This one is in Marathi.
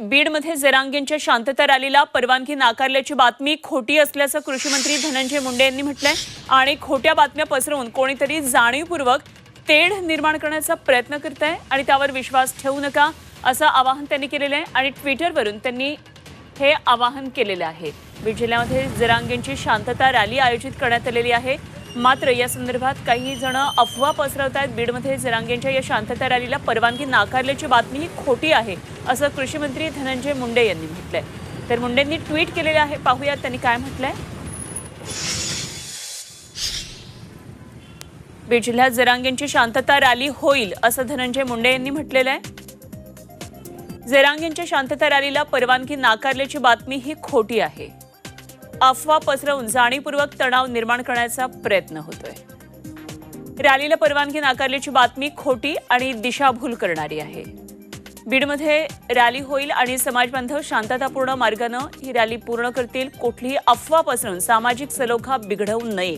बीडमध्ये जरांगेंच्या शांतता रॅलीला परवानगी नाकारल्याची बातमी खोटी असल्याचं कृषी मंत्री धनंजय मुंडे यांनी म्हटलंय. आणि खोट्या बातम्या पसरवून कोणीतरी जाणीवपूर्वक तेढ निर्माण करण्याचा प्रयत्न करत आहे आणि त्यावर विश्वास ठेवू नका असं आवाहन त्यांनी केलेलं आहे आणि ट्विटरवरून त्यांनी हे आवाहन केलेलं आहे. बीड जिल्ह्यामध्ये जरांगेंची शांतता रॅली आयोजित करण्यात आलेली आहे. मात्र या संदर्भात काही जण अफवा पसरवत आहेत बीडमध्ये जरांगेंच्या या शांतता रॅलीला परवानगी नाकारल्याची बातमी ही खोटी आहे. असं कृषी मंत्री धनंजय मुंडे यांनी म्हटलंय. तर मुंडेंनी ट्विट केलेलं आहे. पाहूयात त्यांनी काय म्हटलंय. बीड जिल्ह्यात जरांगेंची शांतता रॅली होईल असं धनंजय मुंडे यांनी म्हटलेलं आहे. जरांगेंच्या शांतता रॅलीला परवानगी नाकारल्याची बातमी ही खोटी आहे. अफवा पसरवून जाणीवपूर्वक तणाव निर्माण करण्याचा प्रयत्न होतोय. रॅलीला परवानगी नाकारल्याची बातमी खोटी आणि दिशाभूल करणारी आहे. बीडमध्ये रॅली होईल आणि समाजबांधव शांततापूर्ण मार्गानं ही रॅली पूर्ण करतील कुठलीही अफवा पसरून सामाजिक सलोखा बिघडवू नये.